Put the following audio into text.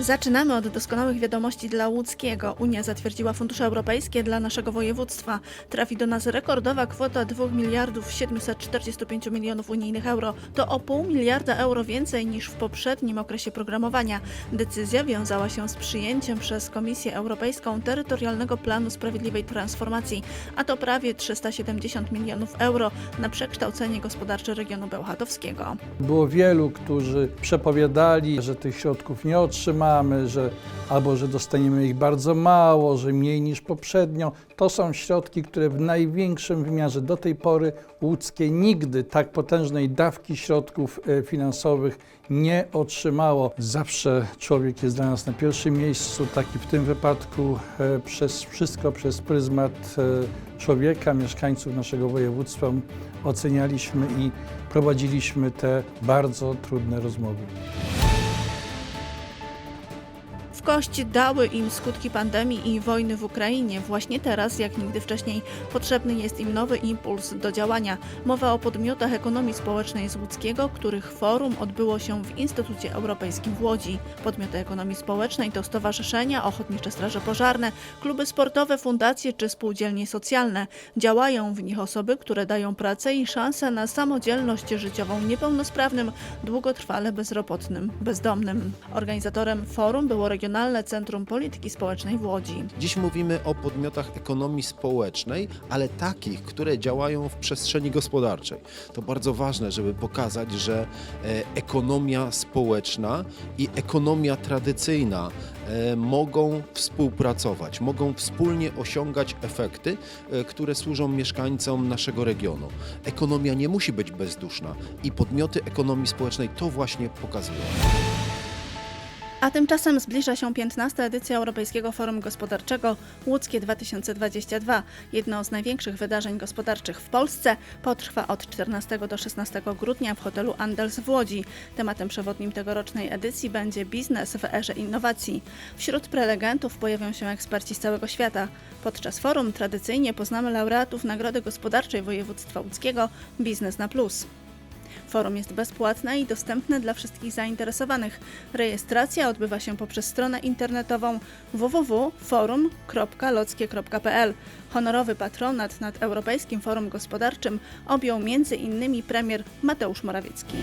Zaczynamy od doskonałych wiadomości dla Łódzkiego. Unia zatwierdziła fundusze europejskie dla naszego województwa. Trafi do nas rekordowa kwota 2 miliardów 745 milionów unijnych euro. To o pół miliarda euro więcej niż w poprzednim okresie programowania. Decyzja wiązała się z przyjęciem przez Komisję Europejską terytorialnego planu sprawiedliwej transformacji, a to prawie 370 milionów euro na przekształcenie gospodarcze regionu bełchatowskiego. Było wielu, którzy przepowiadali, że tych środków nie otrzymamy, że albo że dostaniemy ich bardzo mało, że mniej niż poprzednio. To są środki, które w największym wymiarze do tej pory łódzkie nigdy tak potężnej dawki środków e, finansowych nie otrzymało. Zawsze człowiek jest dla nas na pierwszym miejscu, taki w tym wypadku e, przez wszystko przez pryzmat e, człowieka, mieszkańców naszego województwa ocenialiśmy i prowadziliśmy te bardzo trudne rozmowy. W kość dały im skutki pandemii i wojny w Ukrainie. Właśnie teraz, jak nigdy wcześniej, potrzebny jest im nowy impuls do działania. Mowa o podmiotach ekonomii społecznej z Łódzkiego, których forum odbyło się w Instytucie Europejskim w Łodzi. Podmioty ekonomii społecznej to stowarzyszenia, ochotnicze straże pożarne, kluby sportowe, fundacje czy spółdzielnie socjalne. Działają w nich osoby, które dają pracę i szansę na samodzielność życiową niepełnosprawnym, długotrwale bezrobotnym, bezdomnym. Organizatorem forum było Regionalne Centrum Polityki Społecznej w Łodzi. Dziś mówimy o podmiotach ekonomii społecznej, ale takich, które działają w przestrzeni gospodarczej. To bardzo ważne, żeby pokazać, że e, ekonomia społeczna i ekonomia tradycyjna e, mogą współpracować, mogą wspólnie osiągać efekty, e, które służą mieszkańcom naszego regionu. Ekonomia nie musi być bezduszna i podmioty ekonomii społecznej to właśnie pokazują. A tymczasem zbliża się 15. edycja Europejskiego Forum Gospodarczego Łódzkie 2022. Jedno z największych wydarzeń gospodarczych w Polsce potrwa od 14 do 16 grudnia w hotelu Andels w Łodzi. Tematem przewodnim tegorocznej edycji będzie biznes w erze innowacji. Wśród prelegentów pojawią się eksperci z całego świata. Podczas forum tradycyjnie poznamy laureatów Nagrody Gospodarczej Województwa Łódzkiego Biznes na Plus. Forum jest bezpłatne i dostępne dla wszystkich zainteresowanych. Rejestracja odbywa się poprzez stronę internetową www.forum.lockie.pl. Honorowy patronat nad Europejskim Forum Gospodarczym objął m.in. premier Mateusz Morawiecki.